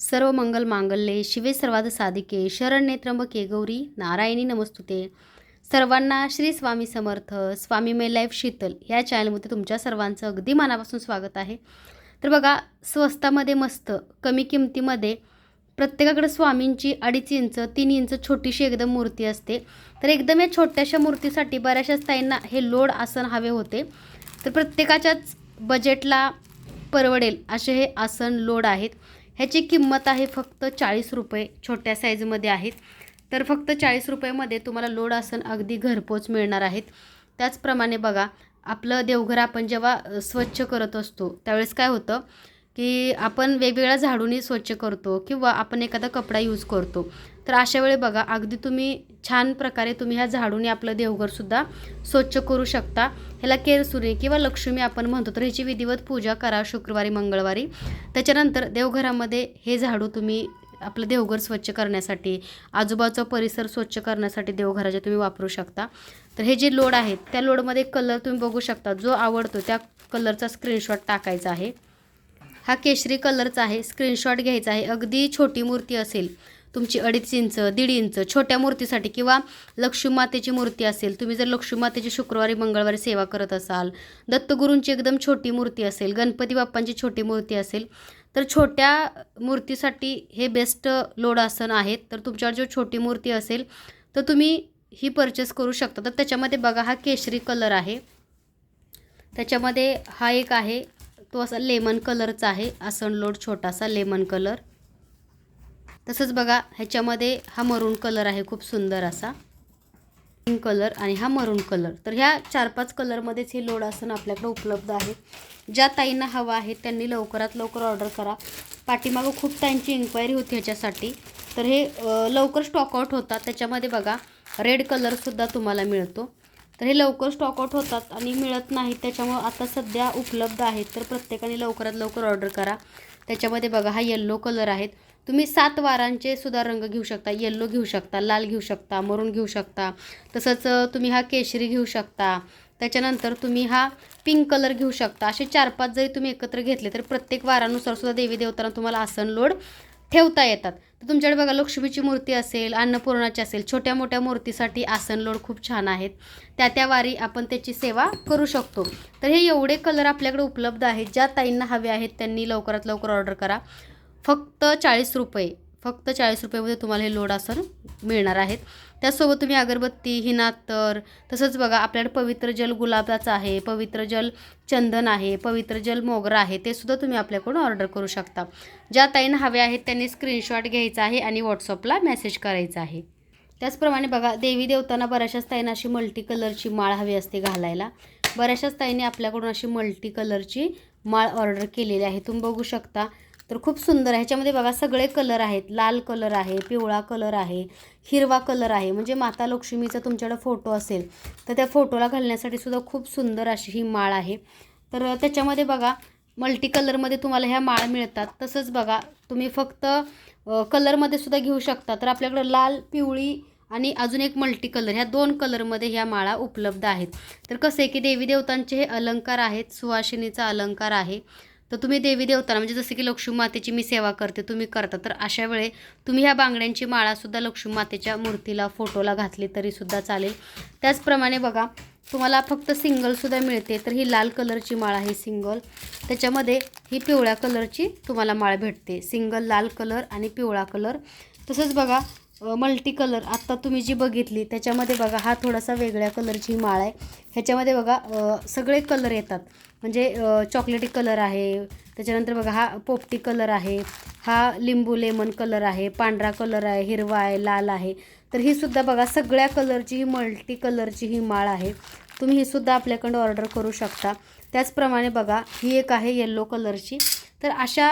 सर्व मंगल मांगल्ये शिवे सर्वाद साधिके शरण त्र्यंबके गौरी नारायणी नमस्तुते. सर्वांना श्री स्वामी समर्थ स्वामी मे लाईफ शीतल या चॅनलमध्ये तुमच्या सर्वांचं अगदी मनापासून स्वागत आहे. तर बघा स्वस्तामध्ये मस्त कमी किमतीमध्ये प्रत्येकाकडे स्वामींची अडीच इंच तीन इंच छोटीशी एकदम मूर्ती असते. तर एकदम या छोट्याशा मूर्तीसाठी बऱ्याचशाच ताईंना हे लोड आसन हवे होते. तर प्रत्येकाच्याच बजेटला परवडेल असे हे आसन लोड आहेत. ह्याची किंमत आहे फक्त चाळीस रुपये छोट्या साईजमध्ये आहेत. तर फक्त चाळीस रुपयामध्ये तुम्हाला लोड आसन अगदी घरपोच मिळणार आहेत. त्याचप्रमाणे बघा आपलं देवघर आपण जेव्हा स्वच्छ करत असतो त्यावेळेस काय होतं? की आपण वेगवेगळ्या झाडूनी स्वच्छ करतो किंवा आपण एखादा कपडा यूज करतो. तर अशा वेळी बघा अगदी तुम्ही छान प्रकारे तुम्ही ह्या झाडूने आपलं देवघरसुद्धा स्वच्छ करू शकता. ह्याला केरसुरी किंवा लक्ष्मी आपण म्हणतो. तर ह्याची विधिवत पूजा करा शुक्रवारी मंगळवारी. त्याच्यानंतर देवघरामध्ये हे झाडू तुम्ही आपलं देवघर स्वच्छ करण्यासाठी आजूबाजूचा परिसर स्वच्छ करण्यासाठी देवघराचे तुम्ही वापरू शकता. तर हे जे लोड आहेत त्या लोडमध्ये कलर तुम्ही बघू शकता. जो आवडतो त्या कलरचा स्क्रीनशॉट टाकायचा आहे. हा केशरी कलरचा आहे स्क्रीनशॉट घ्यायचा आहे. अगदी छोटी मूर्ती असेल. तुमची अडीच इंच दीड इंच छोट्या मूर्तीसाठी किंवा लक्ष्मीमातेची मूर्ती असेल. तुम्ही जर लक्ष्मीमातेची शुक्रवारी मंगळवारी सेवा करत असाल दत्तगुरूंची एकदम छोटी मूर्ती असेल गणपती बाप्पांची छोटी मूर्ती असेल तर छोट्या मूर्तीसाठी हे बेस्ट लोड आसन आहेत. तर तुमच्यावर जो छोटी मूर्ती असेल तर तुम्ही ही परचेस करू शकता. तर त्याच्यामध्ये बघा हा केशरी कलर आहे. त्याच्यामध्ये हा एक आहे. तो असा लेमन कलरचा आहे आसन लोड छोटासा लेमन कलर. तसंच बघा ह्याच्यामध्ये हा मरून कलर आहे खूप सुंदर असा. पिंक कलर आणि हा मरून कलर. तर ह्या चार पाच कलरमध्येच हे लोड आसन आपल्याकडे उपलब्ध आहे. ज्या ताईंना हवा आहे त्यांनी लवकरात लवकर ऑर्डर करा. पाठीमागं खूप ताईंची इन्क्वायरी होती ह्याच्यासाठी. तर हे लवकर स्टॉकआउट होतात. त्याच्यामध्ये बघा रेड कलरसुद्धा तुम्हाला मिळतो. तर हे लवकर स्टॉकआउट होतात आणि मिळत नाहीत त्याच्यामुळं आता सध्या उपलब्ध आहेत. तर प्रत्येकाने लवकरात लवकर ऑर्डर करा. त्याच्यामध्ये बघा हा येल्लो कलर आहेत. तुम्ही सात वारांचे सुद्धा रंग घेऊ शकता. येल्लो घेऊ शकता लाल घेऊ शकता मरून घेऊ शकता. तसंच तुम्ही हा केशरी घेऊ शकता. त्याच्यानंतर तुम्ही हा पिंक कलर घेऊ शकता. असे चार पाच जरी तुम्ही एकत्र घेतले तर प्रत्येक वारानुसार सुद्धा देवी देवतांना तुम्हाला आसन लोड ठेवता येतात. तर तुमच्याकडे बघा लक्ष्मीची मूर्ती असेल अन्नपूर्णाची असेल छोट्या मोठ्या मूर्तीसाठी आसन लोड खूप छान आहेत. त्या त्या वारी आपण त्याची सेवा करू शकतो. तर हे एवढे कलर आपल्याकडे उपलब्ध आहेत. ज्या ताईंना हवे आहेत त्यांनी लवकरात लवकर ऑर्डर करा. फक्त चाळीस रुपये फक्त चाळीस रुपयामध्ये तुम्हाला हे लोड आसन मिळणार आहेत. त्याचसोबत तुम्ही अगरबत्ती हिनातर तसंच बघा आपल्याकडे पवित्र जल गुलाबाचं आहे पवित्र जल चंदन आहे पवित्र जल मोगरा आहे ते सुद्धा तुम्ही आपल्याकडून ऑर्डर करू शकता. ज्या ताईंना हवे आहेत त्यांनी स्क्रीनशॉट घ्यायचा आहे आणि व्हॉट्सअपला मेसेज करायचा आहे. त्याचप्रमाणे बघा देवी देवतांना बऱ्याचशाच ताईंना अशी मल्टी कलरची माळ हवी असते घालायला. बऱ्याचशाच ताईंनी आपल्याकडून अशी मल्टी कलरची माळ ऑर्डर केलेली आहे. तुम्ही बघू शकता तर खूप सुंदर आहे. ह्याच्यामध्ये बघा सगळे कलर आहेत. लाल कलर आहे पिवळा कलर आहे हिरवा कलर आहे. म्हणजे माता लक्ष्मीचा तुमच्याकडे फोटो असेल तर त्या फोटोला घालण्यासाठी सुद्धा खूप सुंदर अशी ही माळ आहे. तर त्याच्यामध्ये बघा मल्टी कलरमध्ये तुम्हाला ह्या माळ मिळतात. तसंच बघा तुम्ही फक्त कलरमध्ये सुद्धा घेऊ शकता. तर आपल्याकडं लाल पिवळी आणि अजून एक मल्टी कलर ह्या दोन कलरमध्ये ह्या माळा उपलब्ध आहेत. तर कसं आहे की देवी देवतांचे हे अलंकार आहेत सुवासिनीचा अलंकार आहे. तर तुम्ही देवी देवताना म्हणजे जसं की लक्ष्मी मातेची मी सेवा करते तुम्ही करता. तर अशा वेळे तुम्ही ह्या बांगड्यांची माळासुद्धा लक्ष्मी मातेच्या मूर्तीला फोटोला घातली तरीसुद्धा चालेल. त्याचप्रमाणे बघा तुम्हाला फक्त सिंगलसुद्धा मिळते तर ही लाल कलरची माळ आहे सिंगल. त्याच्यामध्ये ही पिवळ्या कलरची तुम्हाला माळ भेटते सिंगल लाल कलर आणि पिवळा कलर. तसंच बघा मल्टी कलर आत्ता तुम्ही जी बघितली त्याच्यामध्ये बघा हा थोडासा वेगळ्या कलरची माळ आहे. ह्याच्यामध्ये बघा सगळे कलर येतात. म्हणजे चॉकलेटी कलर आहे. त्याच्यानंतर बघा हा पोपटी कलर आहे. हा लिंबू लेमन कलर आहे. पांढरा कलर आहे. हिरवा आहे. लाल आहे. तर ही सुद्धा बघा सगळ्या कलरची ही मल्टी कलरची ही माळ आहे. तुम्ही ही सुद्धा आपल्याकडं ऑर्डर करू शकता. त्याचप्रमाणे बघा ही एक आहे येल्लो कलरची तर अशा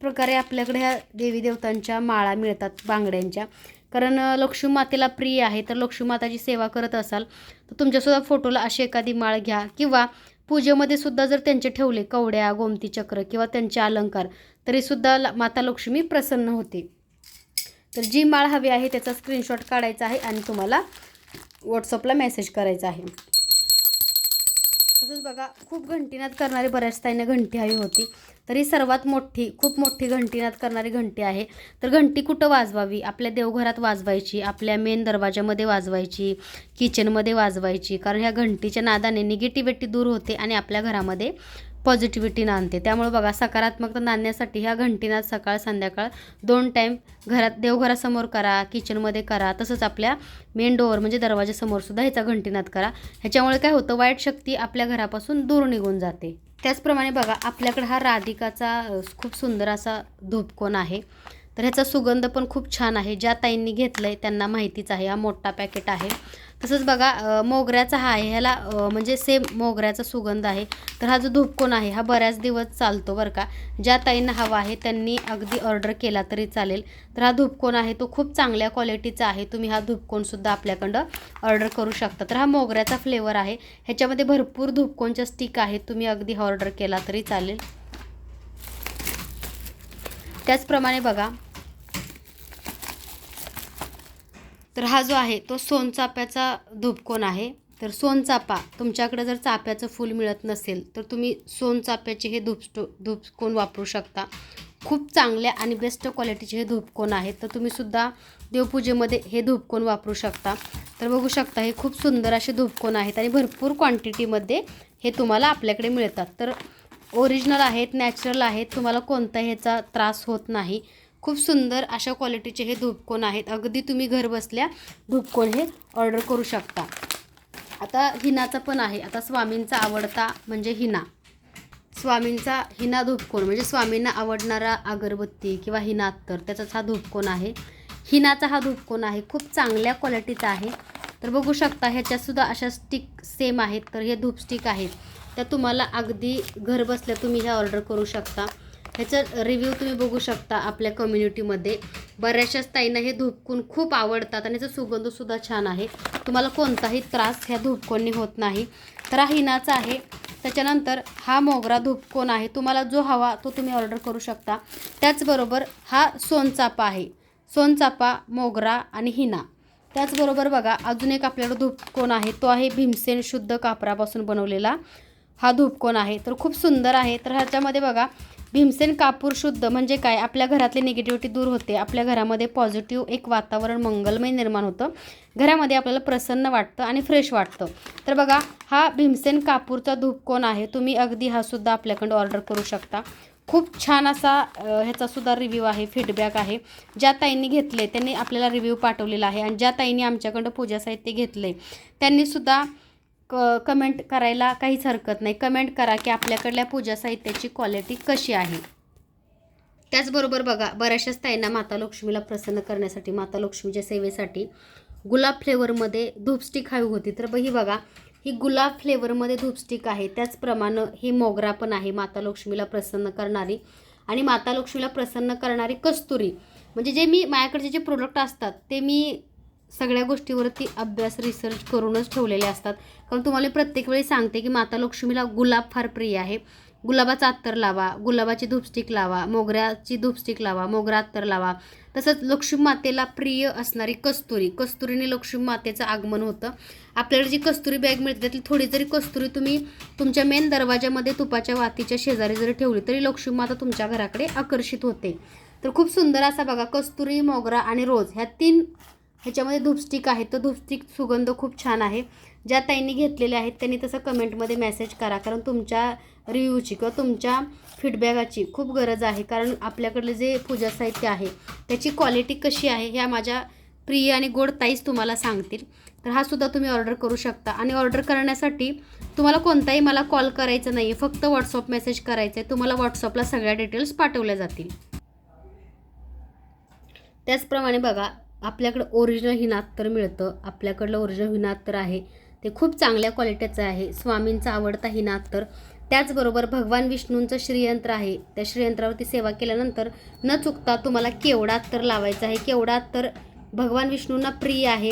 प्रकारे आपल्याकडे ह्या देवी देवतांच्या माळा मिळतात बांगड्यांच्या. कारण लक्ष्मी मातेला प्रिय आहे तर लक्ष्मी माताची सेवा करत असाल तर तुमच्यासुद्धा फोटोला अशी एखादी माळ घ्या. किंवा पूजेमध्ये सुद्धा जर त्यांचे ठेवले कवड्या गोमती चक्र किंवा त्यांचे अलंकार तरीसुद्धा ल- माता लक्ष्मी प्रसन्न होते. तर जी माळ हवी आहे त्याचा स्क्रीनशॉट काढायचा आहे आणि तुम्हाला व्हॉट्सअपला मेसेज करायचा आहे. तसंच बघा खूप घंटीनाद करणारी बऱ्याच ताईंना घंटी हवी होती. तरी सर्वात मोठी खूप मोठी घंटीनाद करणारी घंटी आहे. तर घंटी कुठं वाजवावी? आपल्या देवघरात वाजवायची आपल्या मेन दरवाजामध्ये वाजवायची किचनमध्ये वाजवायची. कारण ह्या घंटीच्या नादाने निगेटिव्हिटी दूर होते आणि आपल्या घरामध्ये पॉझिटिव्हिटी आणते त्यामुळे बघा सकारात्मकता नांदण्यासाठी ह्या घंटीनाद सकाळ संध्याकाळ दोन टाईम घरात देवघरासमोर करा किचनमध्ये करा तसंच आपल्या मेन डोअर म्हणजे दरवाजासमोर सुद्धा ह्याचा घंटीनाद करा. ह्याच्यामुळे काय होतं वाईट शक्ती आपल्या घरापासून दूर निघून जाते. त्याचप्रमाणे बघा आपल्याकडे हा राधिकाचा खूप सुंदर असा धूपकोन आहे. तर ह्याचा सुगंध पण खूप छान आहे. ज्या ताईंनी घेतलं आहे त्यांना माहितीच आहे. हा मोठा पॅकेट आहे. तसंच बघा मोगऱ्याचा हा आहे. ह्याला म्हणजे सेम मोगऱ्याचा सुगंध आहे. तर हा जो धुपकोन आहे हा बऱ्याच दिवस चालतो बरं का. ज्या ताईंना हवा आहे त्यांनी अगदी ऑर्डर केला तरी चालेल. तर हा धूपकोन आहे तो खूप चांगल्या क्वालिटीचा आहे. तुम्ही हा धूपकोनसुद्धा आपल्याकडं ऑर्डर करू शकता. तर हा मोगऱ्याचा फ्लेवर आहे. ह्याच्यामध्ये भरपूर धूपकोनच्या स्टिक आहेत. तुम्ही अगदी ऑर्डर केला तरी चालेल. त्याचप्रमाणे बघा तर हा जो आहे तो सोनचाप्याचा धूपकोन आहे. तर सोनचापा तुमच्याकडे जर चाप्याचं फूल मिळत नसेल तर तुम्ही सोनचाप्याचे हे धूपस्टो धूपकोन वापरू शकता. खूप चांगल्या आणि बेस्ट क्वालिटीचे हे धूपकोन आहेत तर तुम्हीसुद्धा देवपूजेमध्ये हे धूपकोन वापरू शकता. तर बघू शकता हे खूप सुंदर असे धूपकोन आहेत आणि भरपूर क्वांटिटीमध्ये हे तुम्हाला आपल्याकडे मिळतात. तर ओरिजिनल आहेत नॅचरल आहेत तुम्हाला कोणताही ह्याचा त्रास होत नाही. खूप सुंदर अशा क्वालिटीचे हे धूपकोन आहेत. अगदी तुम्ही घरबसल्या धूपकोण धूपकोन हे ऑर्डर करू शकता. आता हिनाचा पण आहे. आता स्वामींचा आवडता म्हणजे हिना. स्वामींचा हिना धूपकोन म्हणजे स्वामींना आवडणारा अगरबत्ती किंवा हिना अत्तर त्याचाच हा धूपकोन आहे. हिनाचा हा धूपकोन आहे. खूप चांगल्या क्वालिटीचा आहे. तर बघू शकता ह्याच्यातसुद्धा अशा स्टिक सेम आहेत. तर हे धूपस्टिक आहेत. त्या तुम्हाला अगदी घर बसल्या तुम्ही ह्या ऑर्डर करू शकता. ह्याचं रिव्ह्यू तुम्ही बघू शकता आपल्या कम्युनिटीमध्ये बऱ्याचशाच ताईंना हे धूपकोन खूप आवडतात आणि याचा सुगंधसुद्धा छान आहे. तुम्हाला कोणताही त्रास ह्या धूपकोननी होत नाही. तर हा हिनाचा आहे. त्याच्यानंतर हा मोगरा धूपकोण आहे. तुम्हाला जो हवा तो तुम्ही ऑर्डर करू शकता. त्याचबरोबर हा सोनचापा आहे. सोनचापा मोगरा आणि हिना. त्याचबरोबर बघा अजून एक आपल्याकडं धूपकोन आहे. तो आहे भीमसेन शुद्ध कापरापासून बनवलेला हा धूपकोण आहे. तर खूप सुंदर आहे. तर ह्याच्यामध्ये बघा भीमसेन कापूर शुद्ध म्हणजे काय? आपल्या घरातली निगेटिव्हिटी दूर होते. आपल्या घरामध्ये पॉझिटिव्ह एक वातावरण मंगलमय निर्माण होतं. घरामध्ये आपल्याला प्रसन्न वाटतं आणि फ्रेश वाटतं. तर बघा हा भीमसेन कापूरचा धूपकोन आहे. तुम्ही अगदी हा सुद्धा आपल्याकडं ऑर्डर करू शकता. खूप छान असा ह्याचासुद्धा रिव्ह्यू आहे फीडबॅक आहे. ज्या ताईंनी घेतले त्यांनी आपल्याला रिव्ह्यू पाठवलेला आहे. आणि ज्या ताईंनी आमच्याकडं पूजा साहित्य घेतले त्यांनीसुद्धा क कमेंट करायला काहीच हरकत नाही. कमेंट करा की आपल्याकडल्या पूजा साहित्याची क्वालिटी कशी आहे. त्याचबरोबर बघा बऱ्याचशाच ताईंना माता लक्ष्मीला प्रसन्न करण्यासाठी माता लक्ष्मीच्या सेवेसाठी गुलाब फ्लेवरमध्ये धूपस्टिक हवी होती. तर बघ ही बघा ही गुलाब फ्लेवरमध्ये धूपस्टिक आहे. त्याचप्रमाणे ही मोगरा पण आहे माता लक्ष्मीला प्रसन्न करणारी आणि माता लक्ष्मीला प्रसन्न करणारी कस्तुरी. म्हणजे जे मी माझ्याकडचे जे प्रोडक्ट असतात ते मी सगळ्या गोष्टीवरती अभ्यास रिसर्च करूनच ठेवलेले असतात. कारण तुम्हाला प्रत्येक वेळी सांगते की माता लक्ष्मीला गुलाब फार प्रिय आहे. गुलाबाचा अत्तर लावा गुलाबाची धूपस्टिक लावा मोगऱ्याची धूपस्टिक लावा मोगरा अत्तर लावा. तसंच लक्ष्मी मातेला प्रिय असणारी कस्तुरी कस्तुरीने लक्ष्मी मातेचं आगमन होतं. आपल्याला जी कस्तुरी बॅग मिळते त्यातली थोडी जरी कस्तुरी तुम्ही तुमच्या मेन दरवाजामध्ये तुपाच्या वातीच्या शेजारी जरी ठेवली तरी लक्ष्मी माता तुमच्या घराकडे आकर्षित होते. तर खूप सुंदर असा बघा कस्तुरी मोगरा आणि रोज ह्या तीन ह्याच्यामध्ये धूपस्टिक आहे. तर धूपस्टिक सुगंध खूप छान आहे. ज्या ताईंनी घेतलेले आहेत त्यांनी तसं कमेंटमध्ये मेसेज करा. कारण तुमच्या रिव्ह्यूची किंवा तुमच्या फीडबॅकाची खूप गरज आहे. कारण आपल्याकडले जे पूजा साहित्य आहे त्याची क्वालिटी कशी आहे ह्या माझ्या प्रिय आणि गोड ताईच तुम्हाला सांगतील. तर हा सुद्धा तुम्ही ऑर्डर करू शकता. आणि ऑर्डर करण्यासाठी तुम्हाला कोणताही मला कॉल करायचा नाही आहे फक्त व्हॉट्सअप मेसेज करायचा आहे तुम्हाला व्हॉट्सअपला सगळ्या डिटेल्स पाठवल्या जातील. त्याचप्रमाणे बघा आपल्याकडं ओरिजिनल हिनात तर मिळतं. आपल्याकडलं ओरिजिनल हिनात तर आहे. ते खूप चांगल्या क्वालिटीचं आहे. स्वामींचा आवडता हिनात तर. त्याचबरोबर भगवान विष्णूंचं श्रीयंत्र आहे. त्या श्रीयंत्रावरती सेवा केल्यानंतर न चुकता तुम्हाला केवडा तर लावायचं आहे. केवडा तर भगवान विष्णूंना प्रिय आहे.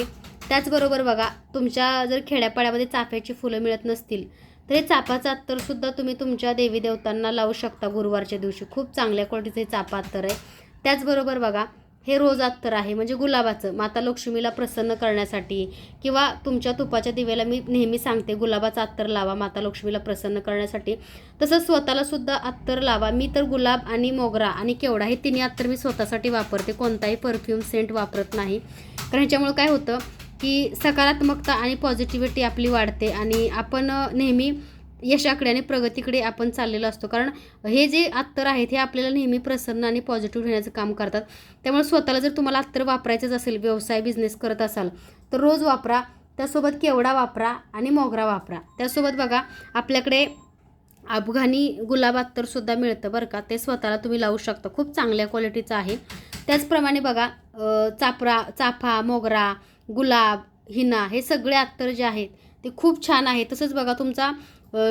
त्याचबरोबर बघा तुमच्या जर खेड्यापाड्यामध्ये चाफ्याची फुलं मिळत नसतील तर हे चापाचं अत्तरसुद्धा तुम्ही तुमच्या देवी देवतांना लावू शकता गुरुवारच्या दिवशी. खूप चांगल्या क्वालिटीचं हे चापा अत्तर आहे. त्याचबरोबर बघा हे रोज अत्तर आहे. म्हणजे गुलाबाचं. माता लक्ष्मीला प्रसन्न करण्यासाठी किंवा तुमच्या तुपाच्या दिव्याला मी नेहमी सांगते गुलाबाचं अत्तर लावा माता लक्ष्मीला प्रसन्न करण्यासाठी. तसंच स्वतःला सुद्धा अत्तर लावा. मी तर गुलाब आणि मोगरा आणि केवडा हे तिन्ही अत्तर मी स्वतःसाठी वापरते. कोणताही परफ्यूम सेंट वापरत नाही. कारण ह्याच्यामुळं काय होतं की सकारात्मकता आणि पॉझिटिव्हिटी आपली वाढते आणि आपण नेहमी यश आणि प्रगतीकडे आपण चाललेलो असतो. कारण हे जे अत्तर आहेत हे आपल्याला नेहमी प्रसन्न आणि पॉझिटिव्ह घेण्याचं काम करतात. त्यामुळे स्वतःला जर तुम्हाला अत्तर वापरायचंच असेल व्यवसाय बिझनेस करत असाल तर रोज वापरा. त्यासोबत केवडा वापरा आणि मोगरा वापरा. त्यासोबत बघा आपल्याकडे अफगाणी गुलाब अत्तरसुद्धा मिळतं बरं का. ते स्वतःला तुम्ही लावू शकता. खूप चांगल्या क्वालिटीचं आहे. त्याचप्रमाणे बघा चापरा चाफा मोगरा गुलाब हिना हे सगळे अत्तर जे आहेत ते खूप छान आहे. तसंच बघा तुमचा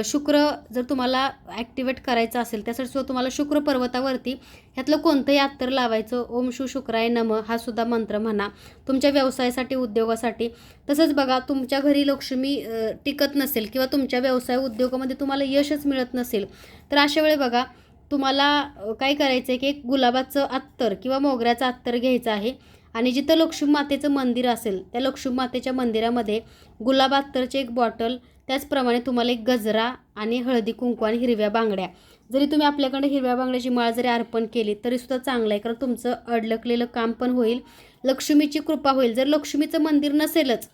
शुक्र जर तुम्हाला ॲक्टिवेट करायचं असेल त्यासाठी सुद्धा तुम्हाला शुक्र पर्वतावरती ह्यातलं कोणतंही अत्तर लावायचं ओम शु शुक्राय नम हा सुद्धा मंत्र म्हणा. तुमच्या व्यवसायासाठी उद्योगासाठी. तसंच बघा तुमच्या घरी लक्ष्मी टिकत नसेल किंवा तुमच्या व्यवसाय उद्योगामध्ये तुम्हाला यशच मिळत नसेल तर अशा वेळी बघा तुम्हाला काय करायचं आहे की एक गुलाबाचं अत्तर किंवा मोगऱ्याचं अत्तर घ्यायचं आहे. आणि जिथं लक्ष्मी मातेचं मंदिर असेल त्या लक्ष्मी मातेच्या मंदिरामध्ये गुलाब अत्तरची एक बॉटल त्याचप्रमाणे तुम्हाला एक गजरा आणि हळदी कुंकू आणि हिरव्या बांगड्या. जरी तुम्ही आपल्याकडे हिरव्या बांगड्याची माळ जरी अर्पण केली तरीसुद्धा चांगलं आहे कारण तुमचं अडलकलेलं काम पण होईल. लक्ष्मीची कृपा होईल. जर लक्ष्मीचं मंदिर नसेलच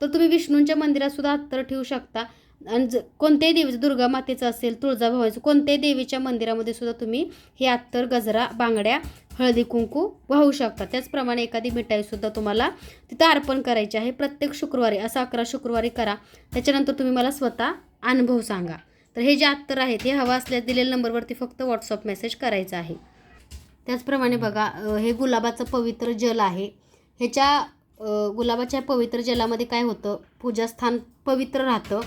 तर तुम्ही विष्णूंच्या मंदिरातसुद्धा अत्तर ठेवू शकता. आणि ज कोणत्याही देवीचं दुर्गा मातेचं असेल तुळजाभवानीचं कोणत्याही देवीच्या मंदिरामध्ये सुद्धा तुम्ही हे अत्तर गजरा बांगड्या हळदी कुंकू वाहू शकता. त्याचप्रमाणे एखादी मिठाईसुद्धा तुम्हाला तिथं अर्पण करायची आहे. प्रत्येक शुक्रवारी असं अकरा शुक्रवारी करा. त्याच्यानंतर तुम्ही मला स्वतः अनुभव सांगा. तर हे जे अत्तर आहेत हे हवा असल्यास दिलेल्या नंबरवरती फक्त व्हॉट्सअप मेसेज करायचा आहे. त्याचप्रमाणे बघा हे गुलाबाचं पवित्र जल आहे. ह्याच्या गुलाबाच्या पवित्र जलामध्ये काय होतं? पूजास्थान पवित्र राहतं.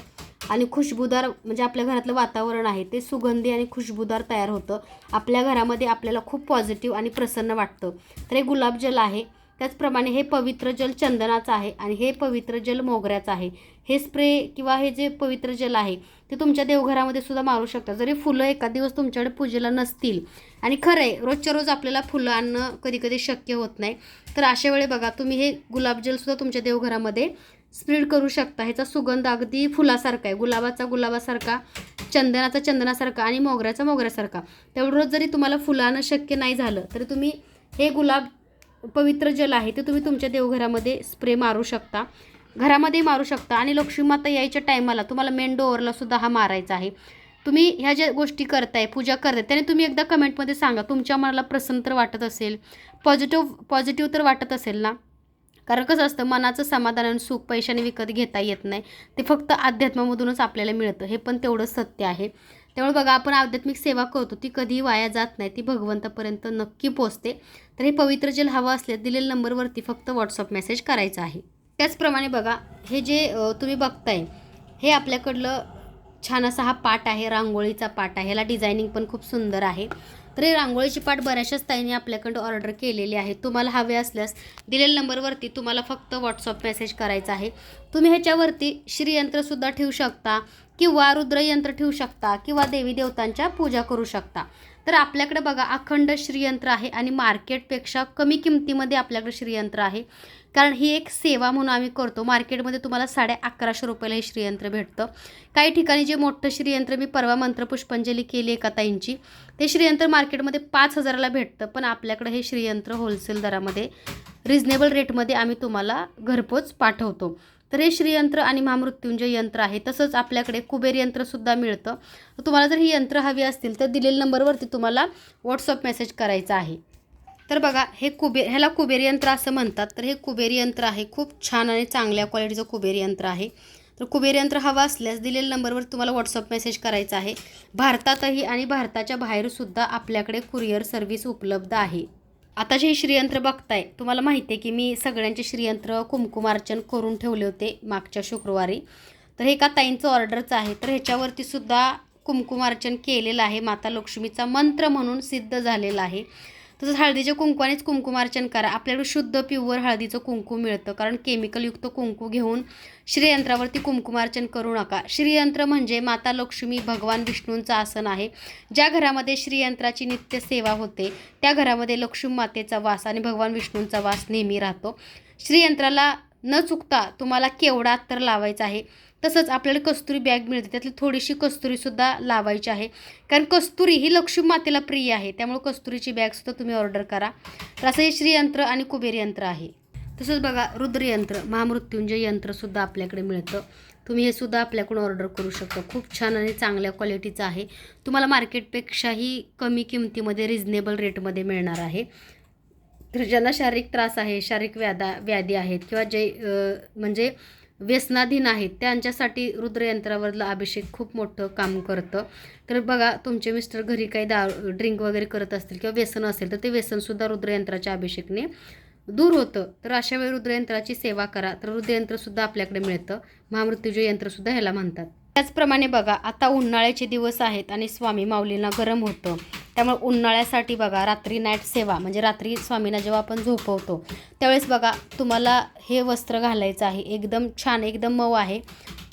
आणि खुशबूदार म्हणजे आपल्या घरातलं वातावरण आहे ते सुगंधी आणि खुशबूदार तयार होतं. आपल्या घरामध्ये आपल्याला खूप पॉझिटिव्ह आणि प्रसन्न वाटतं. तर हे गुलाबजल आहे. त्याचप्रमाणे हे पवित्र जल चंदनाचं आहे आणि हे पवित्र जल मोगऱ्याचं आहे. हे स्प्रे किंवा हे जे पवित्र जल आहे ते तुमच्या देवघरामध्ये सुद्धा मारू शकता. जरी फुलं एका दिवस तुमच्याकडे पूजेला नसतील. आणि खरं आहे रोजच्या रोज आपल्याला फुलं आणणं कधी कधी शक्य होत नाही. तर अशा वेळी बघा तुम्ही हे गुलाबजलसुद्धा तुमच्या देवघरामध्ये स्प्रेड करू शकता. ह्याचा सुगंध अगदी फुलासारखा आहे. गुलाबाचा गुलाबासारखा चंदनाचा चंदनासारखा आणि मोगऱ्याचा मोगऱ्यासारखा. तेवढंच रोज जरी तुम्हाला फुलानं शक्य नाही झालं तरी तुम्ही हे गुलाब पवित्र जल आहे ते तुम्ही तुमच्या देवघरामध्ये स्प्रे मारू शकता. घरामध्ये मारू शकता. आणि लक्ष्मीमाता यायच्या टायमाला तुम्हाला मेन डोअरला सुद्धा हा मारायचा आहे. तुम्ही ह्या ज्या गोष्टी करताय पूजा करताय त्याने तुम्ही एकदा कमेंटमध्ये सांगा. तुमच्या मनाला प्रसन्न तर वाटत असेल. पॉझिटिव्ह पॉझिटिव्ह तर वाटत असेल ना? कारण कसं असतं मनाचं समाधान आणि सुख पैशाने विकत घेता येत नाही. ते फक्त अध्यात्मामधूनच आपल्याला मिळतं. हे पण तेवढं सत्य आहे. त्यामुळे बघा आपण आध्यात्मिक सेवा करतो ती कधीही वाया जात नाही. ती भगवंतापर्यंत नक्की पोचते तर हे पवित्र जल हवं असल्यास दिलेल्या नंबरवरती फक्त व्हॉट्सअप मेसेज करायचा आहे. त्याचप्रमाणे बघा हे जे तुम्ही बघताय हे आपल्याकडलं छान असा हा पाट आहे रांगोळीचा पाट आहे. ह्याला डिझायनिंग पण खूप सुंदर आहे. तर हे रांगोळीची पाट बऱ्याचशाच ताईंनी आपल्याकडं ऑर्डर केलेली आहे. तुम्हाला हवे असल्यास दिलेल्या नंबरवरती तुम्हाला फक्त व्हॉट्सअप मेसेज करायचा आहे. तुम्ही ह्याच्यावरती श्रीयंत्रसुद्धा ठेवू शकता किंवा रुद्रयंत्र ठेवू शकता किंवा देवी देवतांच्या पूजा करू शकता. तर आपल्याकडे बघा अखंड श्रीयंत्र आहे आणि मार्केटपेक्षा कमी किमतीमध्ये आपल्याकडे श्रीयंत्र आहे. कारण ही एक सेवा म्हणून आम्ही करतो. मार्केटमध्ये तुम्हाला साडे अकराशे रुपयाला हे श्रीयंत्र भेटतं. काही ठिकाणी जे मोठं श्रीयंत्र मी परवा मंत्र पुष्पांजली केली एका ताईंची. ते श्रीयंत्र मार्केटमध्ये पाच हजाराला भेटतं पण आपल्याकडे हे श्रीयंत्र होलसेल दरामध्ये रिझनेबल रेटमध्ये आम्ही तुम्हाला घरपोच पाठवतो. तर हे श्रीयंत्र आणि महामृत्युंजय यंत्र आहे. तसंच आपल्याकडे कुबेर यंत्रसुद्धा मिळतं. तुम्हाला जर ही यंत्र हवी असतील तर दिलेल्या नंबरवरती तुम्हाला व्हॉट्सअप मेसेज करायचा आहे. तर बघा हे कुबेर ह्याला कुबेर यंत्र असं म्हणतात. तर हे कुबेर यंत्र आहे. खूप छान आणि चांगल्या क्वालिटीचं कुबेर यंत्र आहे. तर कुबेर यंत्र हवं असल्यास दिलेल्या नंबरवर तुम्हाला व्हॉट्सअप मेसेज करायचा आहे. भारतातही आणि भारताच्या बाहेरसुद्धा आपल्याकडे कुरिअर सर्व्हिस उपलब्ध आहे. आता जे श्रीयंत्र बघताय तुम्हाला माहिती आहे की मी सगळ्यांचे श्रीयंत्र कुमकुमार्चन करून ठेवले होते मागच्या शुक्रवारी. तर हे का ताईंचं ऑर्डरचं आहे तर ह्याच्यावरती सुद्धा कुमकुमार्चन केलेलं आहे माता लक्ष्मीचा मंत्र म्हणून सिद्ध झालेला आहे. तसंच हळदीच्या कुंकवानेच कुंकुमार्चन करा. आपल्याकडे शुद्ध प्युअर हळदीचं कुंकू मिळतं. कारण केमिकलयुक्त कुंकू घेऊन श्रीयंत्रावरती कुंकुमार्चन करू नका. श्रीयंत्र म्हणजे माता लक्ष्मी भगवान विष्णूंचं आसन आहे. ज्या घरामध्ये श्रीयंत्राची नित्य सेवा होते त्या घरामध्ये लक्ष्मी मातेचा वास आणि भगवान विष्णूंचा वास नेहमी राहतो. श्रीयंत्राला न चुकता तुम्हाला केवढा तर लावायचा आहे. तसंच आपल्याला कस्तुरी बॅग मिळते. त्यातली थोडीशी कस्तुरीसुद्धा लावायची आहे. कारण कस्तुरी ही लक्ष्मी मातेला प्रिय आहे. त्यामुळे कस्तुरीची बॅगसुद्धा तुम्ही ऑर्डर करा. तर असं हे श्रीयंत्र आणि कुबेर यंत्र आहे. तसंच बघा रुद्रयंत्र महामृत्युंजय यंत्रसुद्धा आपल्याकडे मिळतं. तुम्ही हे सुद्धा आपल्याकडून ऑर्डर करू शकता. खूप छान आणि चांगल्या क्वालिटीचं आहे. तुम्हाला मार्केटपेक्षाही कमी किमतीमध्ये रिझनेबल रेटमध्ये मिळणार आहे. तर ज्यांना शारीरिक त्रास आहे शारीरिक व्याधा व्याधी आहेत किंवा जे म्हणजे व्यसनाधीन आहेत. त्यांच्यासाठी रुद्रयंत्रावरलं अभिषेक खूप मोठं काम करतं. तर बघा तुमचे मिस्टर घरी काही दा ड्रिंक वगैरे करत असतील किंवा व्यसन असेल तर ते व्यसनसुद्धा रुद्रयंत्राच्या अभिषेकने दूर होतं. तर अशा वेळी रुद्रयंत्राची सेवा करा. तर रुद्रयंत्रसुद्धा आपल्याकडे मिळतं. महामृत्यूजय यंत्रसुद्धा ह्याला म्हणतात. त्याचप्रमाणे बघा आता उन्हाळ्याचे दिवस आहेत आणि स्वामी माऊलींना गरम होतं. त्यामुळे उन्हाळ्यासाठी बघा रात्री नाईट सेवा म्हणजे रात्री स्वामींना जेव्हा आपण झोपवतो त्यावेळेस बघा तुम्हाला हे वस्त्र घालायचं आहे. एकदम छान एकदम मऊ आहे.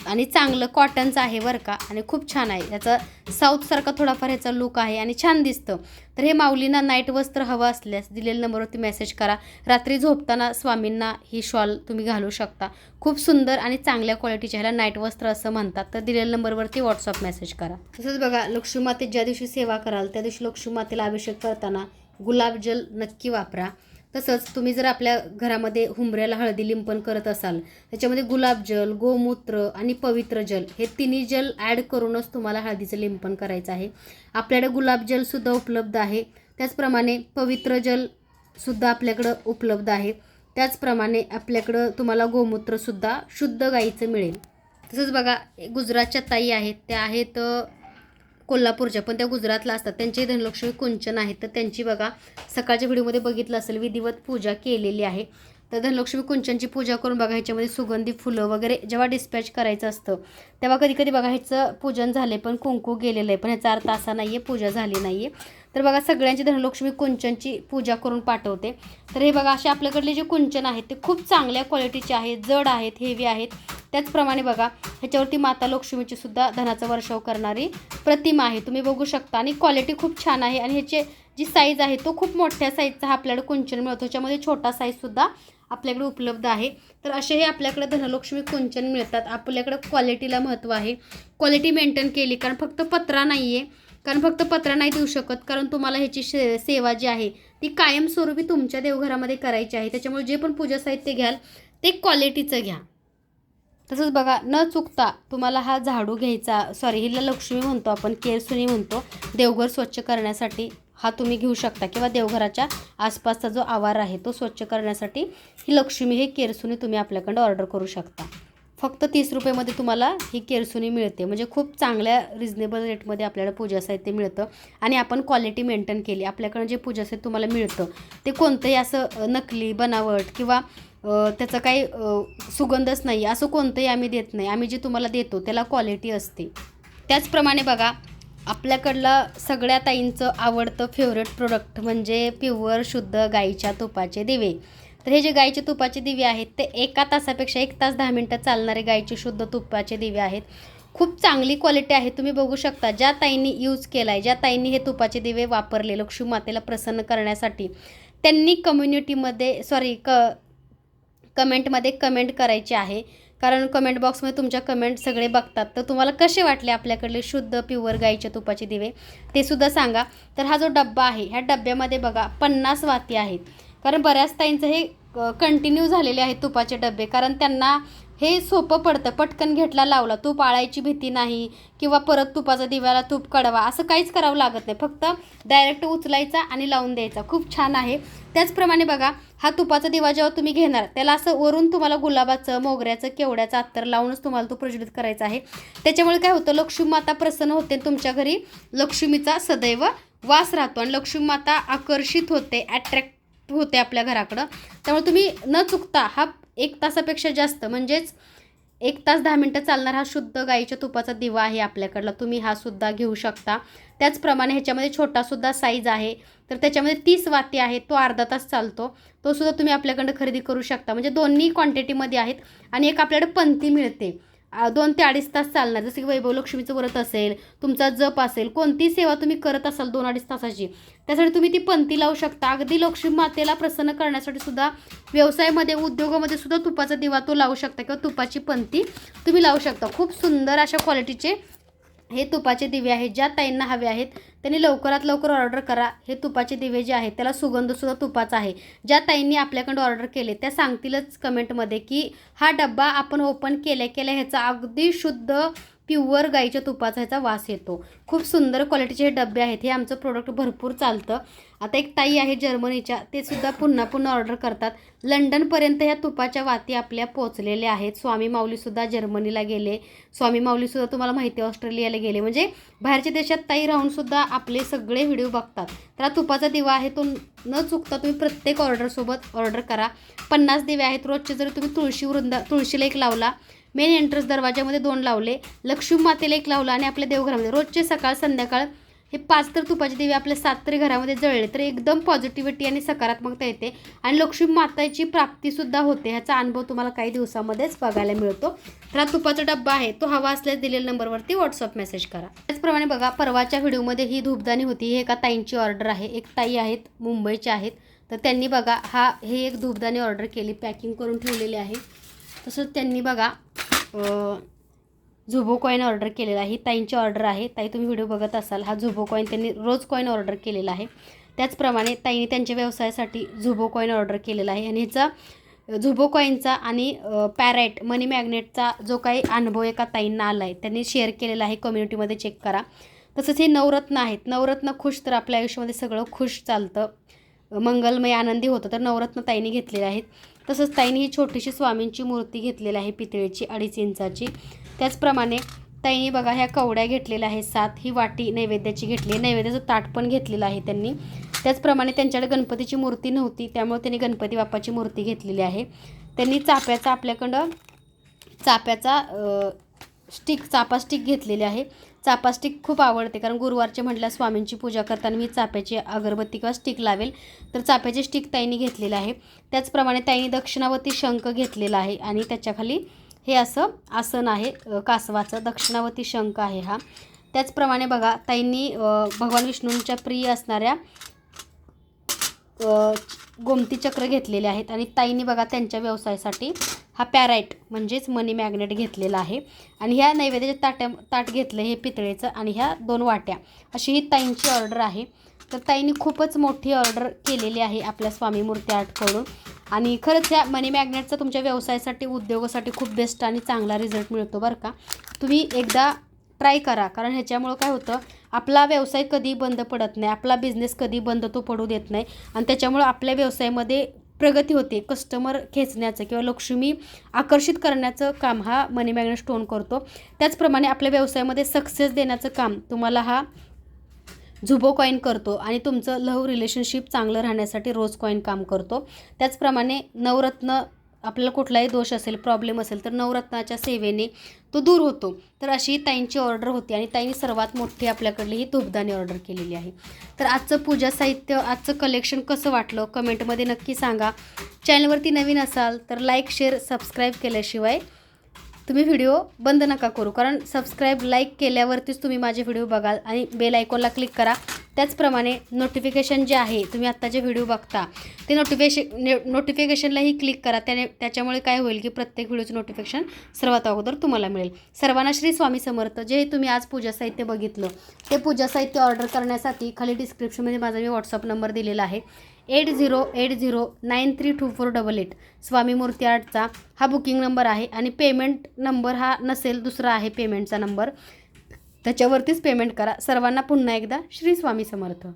आणि चांगलं कॉटनचं आहे बरं का. आणि खूप छान आहे. याचा साऊथसारखा थोडाफार ह्याचा लुक आहे आणि छान दिसतं. तर हे माऊलींना नाईट वस्त्र हवं असल्यास दिलेल्या नंबरवरती मेसेज करा. रात्री झोपताना स्वामींना ही शॉल तुम्ही घालू शकता. खूप सुंदर आणि चांगल्या क्वालिटीच्या ह्याला नाईट वस्त्र असं म्हणतात. तर दिलेल्या नंबरवरती व्हॉट्सअप मेसेज करा. तसंच बघा लक्ष्मीमाते ज्या दिवशी सेवा कराल त्या दिवशी लक्ष्मीमातेला अभिषेक करताना गुलाबजल नक्की वापरा. तसंच तुम्ही जर आपल्या घरामध्ये हुंबऱ्याला हळदी लिंपण करत असाल त्याच्यामध्ये गुलाबजल गोमूत्र आणि पवित्र जल हे तिन्ही जल ॲड करूनच तुम्हाला हळदीचं लिंपन करायचं आहे. आपल्याकडे गुलाबजलसुद्धा उपलब्ध आहे. त्याचप्रमाणे पवित्र जलसुद्धा आपल्याकडं उपलब्ध आहे. त्याचप्रमाणे आपल्याकडं तुम्हाला गोमूत्रसुद्धा शुद्ध गाईचं मिळेल. तसंच बघा गुजरातच्या ताई आहेत त्या आहेत कोल्हापूरच्या पण त्या गुजरातला असतात. त्यांचे धनलक्ष्मी कुंचन आहेत. तर त्यांची बघा सकाळच्या व्हिडिओमध्ये बघितलं असेल विधिवत पूजा केलेली आहे. तर धनलक्ष्मी कुंचनची पूजा करून बघा ह्याच्यामध्ये सुगंधी फुलं वगैरे जेव्हा डिस्पॅच करायचं असतं तेव्हा कधी कधी बघा ह्याचं पूजन झाले पण कुंकू गेलेलं आहे. पण ह्याचा अर्थ असा नाही आहे पूजा झाली नाही आहे तर बघा सगळ्यांची धनलक्ष्मी कुंचनची पूजा करून पाठवते. तर हे बघा असे आपल्याकडले जे कुंचन आहेत ते खूप चांगल्या क्वालिटीचे आहेत जड आहेत हेवी आहेत. त्याचप्रमाणे बघा ह्याच्यावरती माता लक्ष्मीची सुद्धा धनाचा वर्षाव करणारी प्रतिमा आहे. तुम्ही बघू शकता. आणि क्वालिटी खूप छान आहे. आणि ह्याचे जी साईज आहे तो खूप मोठ्या साईजचा हा आपल्याकडे कुंचन मिळतो. ह्याच्यामध्ये छोटा साईजसुद्धा आपल्याकडे उपलब्ध आहे. तर असे हे आपल्याकडे धनलक्ष्मी कुंचन मिळतात. आपल्याकडे क्वालिटीला महत्त्व आहे. क्वालिटी मेंटेन केली कारण फक्त पत्रा नाही आहे कारण फक्त पत्र नाही देऊ शकत कारण तुम्हाला ह्याची शे सेवा जी आहे ती कायमस्वरूपी तुमच्या देवघरामध्ये करायची आहे. त्याच्यामुळे जे पण पूजा साहित्य घ्याल ते क्वालिटीचं घ्या. तसंच बघा न चुकता तुम्हाला हा झाडू घ्यायचा सॉरी हिला लक्ष्मी म्हणतो आपण केरसुनी म्हणतो देवघर स्वच्छ करण्यासाठी हा तुम्ही घेऊ शकता. किंवा देवघराच्या आसपासचा जो आवार आहे तो स्वच्छ करण्यासाठी ही लक्ष्मी हे केरसुनी तुम्ही आपल्याकडं ऑर्डर करू शकता. फक्त तीस रुपयेमध्ये तुम्हाला ही केरसुनी मिळते. म्हणजे खूप चांगल्या रिजनेबल रेटमध्ये आपल्याला पूजा साहित्य मिळतं आणि आपण क्वालिटी मेंटेन केली. आपल्याकडं जे पूजा साहित्य तुम्हाला मिळतं ते कोणतंही असं नकली बनावट किंवा त्याचा काही सुगंधच नाही असं कोणतंही आम्ही देत नाही. आम्ही जे तुम्हाला देतो त्याला क्वालिटी असते. त्याचप्रमाणे बघा आपल्याकडलं सगळ्या ताईंचं आवडतं फेवरेट प्रोडक्ट म्हणजे प्युअर शुद्ध गाईच्या तुपाचे दिवे. तर हे जे गाईचे तुपाचे दिवे आहेत ते एका तासापेक्षा एक तास दहा मिनटं चालणारे गाईचे शुद्ध तुपाचे दिवे आहेत. खूप चांगली क्वालिटी आहे तुम्ही बघू शकता. ज्या ताईंनी यूज केला आहे ज्या ताईंनी हे तुपाचे दिवे वापरले लक्ष्मी मातेला प्रसन्न करण्यासाठी त्यांनी कम्युनिटीमध्ये सॉरी क कमेंटमध्ये कमेंट करायची आहे. कारण कमेंट बॉक्समध्ये तुमच्या कमेंट सगळे बघतात. तर तुम्हाला कसे वाटले आपल्याकडले शुद्ध प्युअर गाईच्या तुपाचे दिवे? ते सुद्धा सांगा. तर हा जो डब्बा आहे ह्या डब्यामध्ये बघा पन्नास वाती आहेत. कारण बऱ्याच ताईंचं हे कंटिन्यू झालेले आहेत तुपाचे डबे. कारण त्यांना हे सोपं पडतं. पटकन घेतला लावला. तूप आळायची भीती नाही. किंवा परत तुपाचा दिव्याला तूप कडवा. असं काहीच करावं लागत नाही. फक्त डायरेक्ट उचलायचा आणि लावून द्यायचा. खूप छान आहे. त्याचप्रमाणे बघा हा तुपाचा दिवा जेव्हा तुम्ही घेणार त्याला असं वरून तुम्हाला गुलाबाचं मोगऱ्याचं केवड्याचं अत्तर लावूनच तुम्हाला तो प्रज्वलित करायचा आहे. त्याच्यामुळे काय होतं लक्ष्मी माता प्रसन्न होते तुमच्या घरी लक्ष्मीचा सदैव वास राहतो. आणि लक्ष्मी माता आकर्षित होते ॲट्रॅक्ट होते आपल्या घराकडं. त्यामुळे तुम्ही न चुकता हा एक तासापेक्षा जास्त म्हणजेच एक तास दहा मिनटं चालणार हा शुद्ध गाईच्या तुपाचा दिवा आहे आपल्याकडला. तुम्ही हा सुद्धा घेऊ शकता. त्याचप्रमाणे ह्याच्यामध्ये छोटासुद्धा साईज आहे. तर त्याच्यामध्ये तीस वाती आहेत तो अर्धा तास चालतो. तो सुद्धा तुम्ही आपल्याकडं खरेदी करू शकता. म्हणजे दोन्ही क्वांटिटीमध्ये आहेत आणि एक आपल्याकडे पंथी मिळते. दोन ते अडीच तास चालणार. जसं की वैभव लक्ष्मीचं व्रत असेल तुमचा जप असेल कोणती सेवा तुम्ही करत असाल दोन अडीच तासाची त्यासाठी तुम्ही ती पंथी लावू शकता. अगदी लक्ष्मी मातेला प्रसन्न करण्यासाठी सुद्धा व्यवसायामध्ये उद्योगामध्ये सुद्धा तुपाचा दिवा तो लावू शकता किंवा तुपाची पंथी तुम्ही लावू शकता. खूप सुंदर अशा क्वालिटीचे हे तुपाचे दिवे आहेत ज्या ताईंना हवे आहेत त्यांनी लवकरात लवकर ऑर्डर करा. हे तुपाचे दिवे जे आहेत त्याला सुगंधसुद्धा तुपाचा आहे. ज्या ताईंनी आपल्याकडे ऑर्डर केले त्या सांगतीलच कमेंटमध्ये की हा डब्बा आपण ओपन केल्या केल्या ह्याचा अगदी शुद्ध प्युअर गाईच्या तुपाचा ह्याचा वास येतो. खूप सुंदर क्वालिटीचे हे डबे आहेत. हे आमचं प्रोडक्ट भरपूर चालतं. आता एक ताई आहे जर्मनीच्या. ते सुद्धा पुन्हा पुन्हा ऑर्डर करतात. लंडनपर्यंत ह्या तुपाच्या वाती आपल्या पोचलेल्या आहेत. स्वामी माऊलीसुद्धा जर्मनीला गेले. स्वामी माऊलीसुद्धा तुम्हाला माहिती आहे ऑस्ट्रेलियाला गेले. म्हणजे बाहेरच्या देशात ताई राहूनसुद्धा आपले सगळे व्हिडिओ बघतात. तर हा तुपाचा दिवा आहे तो न चुकता तुम्ही प्रत्येक ऑर्डरसोबत ऑर्डर करा. पन्नास दिवे आहेत रोजचे. जर तुम्ही तुळशी वृंदा तुळशीला एक लावला मेन एंट्रन्स दरवाजामध्ये दोन लावले. लक्ष्मी मातेला एक लावलं आणि आपल्या देवघरामध्ये. रोजचे सकाळ संध्याकाळ हे पाच तर तुपाचे देवी आपल्या सात तरी घरामध्ये जळले तर एकदम पॉझिटिव्हिटी आणि सकारात्मकता येते. आणि लक्ष्मी माताची प्राप्तीसुद्धा होते. ह्याचा अनुभव तुम्हाला काही दिवसामध्येच बघायला मिळतो. तर हा तुपाचा डब्बा आहे. तो हवा असल्यास दिलेल्या नंबरवरती व्हॉट्सअप मेसेज करा. त्याचप्रमाणे बघा परवाच्या व्हिडिओमध्ये ही धूपदाणी होती. ही एका ताईंची ऑर्डर आहे. एक ताई आहेत मुंबईच्या आहेत. तर त्यांनी बघा हा हे एक धूपदाणी ऑर्डर केली. पॅकिंग करून ठेवलेली आहे. तसंच त्यांनी बघा झुबो कॉईन ऑर्डर केलेला आहे. ताईंची ऑर्डर आहे. ताई तुम्ही व्हिडिओ बघत असाल हा झुबो कॉईन त्यांनी रोज कॉईन ऑर्डर केलेला आहे. त्याचप्रमाणे ताईने त्यांच्या व्यवसायासाठी झुबो कॉईन ऑर्डर केलेला आहे. आणि ह्याचा झुबो कॉईनचा आणि पॅरेट मनी मॅग्नेटचा जो काही अनुभव एका ताईंना आला आहे त्यांनी शेअर केलेला आहे. कम्युनिटीमध्ये चेक करा. तसंच हे नवरत्न आहेत. नवरत्न खुश तर आपल्या आयुष्यामध्ये सगळं खुश चालतं. मंगलमय आनंदी होतं तर नवरत्न ताईने घेतलेले आहेत. तसंच ताईने ही छोटीशी स्वामींची मूर्ती घेतलेली आहे पितळेची अडीच इंचाची. त्याचप्रमाणे ताईने बघा ह्या कवड्या घेतलेल्या आहेत सात. ही वाटी नैवेद्याची घेतली आहे. नैवेद्याचं ताट पण घेतलेलं आहे त्यांनी. त्याचप्रमाणे त्यांच्याकडे गणपतीची मूर्ती नव्हती त्यामुळे त्यांनी गणपती बाप्पाची मूर्ती घेतलेली आहे. त्यांनी चाप्याचा आपल्याकडं चाप्याचा स्टिक चापा स्टिक घेतलेली आहे. चापा स्टिक खूप आवडते कारण गुरुवारचे म्हटल्या स्वामींची पूजा करताना मी चाप्याची अगरबत्ती किंवा स्टिक लावेल. तर चाप्याचे स्टिक ताईने घेतलेलं आहे. त्याचप्रमाणे ताईने दक्षिणावती शंख घेतलेला आहे आणि त्याच्याखाली हे असं आसन आहे कासवाचं. दक्षिणावती शंख आहे हा. त्याचप्रमाणे बघा ताईंनी भगवान विष्णूंच्या प्रिय असणाऱ्या गोमती चक्र घेतलेले आहेत आणि ताईंनी बघा त्यांच्या व्यवसायासाठी हा पॅराईट म्हणजेच मनी मॅग्नेट घेतलेला आहे. आणि ह्या नैवेद्याच्या ताट्या ताट घेतलं हे पितळेचं आणि ह्या दोन वाट्या. अशी ही ताईंची ऑर्डर आहे. तर ताईंनी खूपच मोठी ऑर्डर केलेली आहे आपल्या स्वामी मूर्ती आर्टकडून आणि खरंच ह्या मनी मॅग्नेटचा तुमच्या व्यवसायासाठी उद्योगासाठी खूप बेस्ट आणि चांगला रिझल्ट मिळतो बरं का. तुम्ही एकदा ट्राय करा. कारण ह्याच्यामुळं काय होतं आपला व्यवसाय कधी बंद पडत नाही आपला बिझनेस कधी बंद तो पडू देत नाही. आणि त्याच्यामुळं आपल्या व्यवसायामध्ये प्रगती होते. कस्टमर खेचण्याचं किंवा लक्ष्मी आकर्षित करण्याचं काम हा मनी मॅग्नेट स्टोन करतो. त्याचप्रमाणे आपल्या व्यवसायामध्ये सक्सेस देण्याचं काम तुम्हाला हा झुबो कॉईन करतो आणि तुमचं लव्ह रिलेशनशिप चांगलं राहण्यासाठी रोज कॉईन काम करतो. त्याचप्रमाणे नवरत्न आपल्याला कुठलाही दोष असेल प्रॉब्लेम असेल तर नवरत्नाच्या सेवेने तो दूर होतो. तर अशी ताईंची ऑर्डर होती आणि ताईंनी सर्वात मोठी आपल्याकडली ही धूपदाणी ऑर्डर केलेली आहे. तर आजचं पूजा साहित्य आजचं कलेक्शन कसं वाटलं? कमेंटमध्ये नक्की सांगा. चॅनलवरती नवीन असाल तर लाईक शेअर सबस्क्राईब केल्याशिवाय तुम्ही व्हिडिओ बंद नका करू कारण सबस्क्राईब लाईक केल्यावरतीच तुम्ही माझे व्हिडिओ बघाल आणि बेल आयकॉनला क्लिक करा. त्याचप्रमाणे नोटिफिकेशन जे आहे तुम्ही आत्ता जे व्हिडिओ बघता ते नोटिफिकेशन ने नोटिफिकेशनलाही क्लिक करा. त्याने त्याच्यामुळे काय होईल की प्रत्येक व्हिडिओचं नोटिफिकेशन सर्वात अगोदर तुम्हाला मिळेल. सर्वांना श्री स्वामी समर्थ जे तुम्ही आज पूजा साहित्य बघितलं ते पूजा साहित्य ऑर्डर करण्यासाठी खाली डिस्क्रिप्शनमध्ये माझा मी व्हॉट्सअप नंबर दिलेला आहे. Eight zero eight zero nine three two four double eight. स्वामी मूर्ती आर्टचा हा बुकिंग नंबर आहे आणि पेमेंट नंबर हा नसेल दुसरा आहे पेमेंटचा नंबर. त्याच्यावरतीच पेमेंट करा. सर्वांना पुन्हा एकदा श्री स्वामी समर्थ.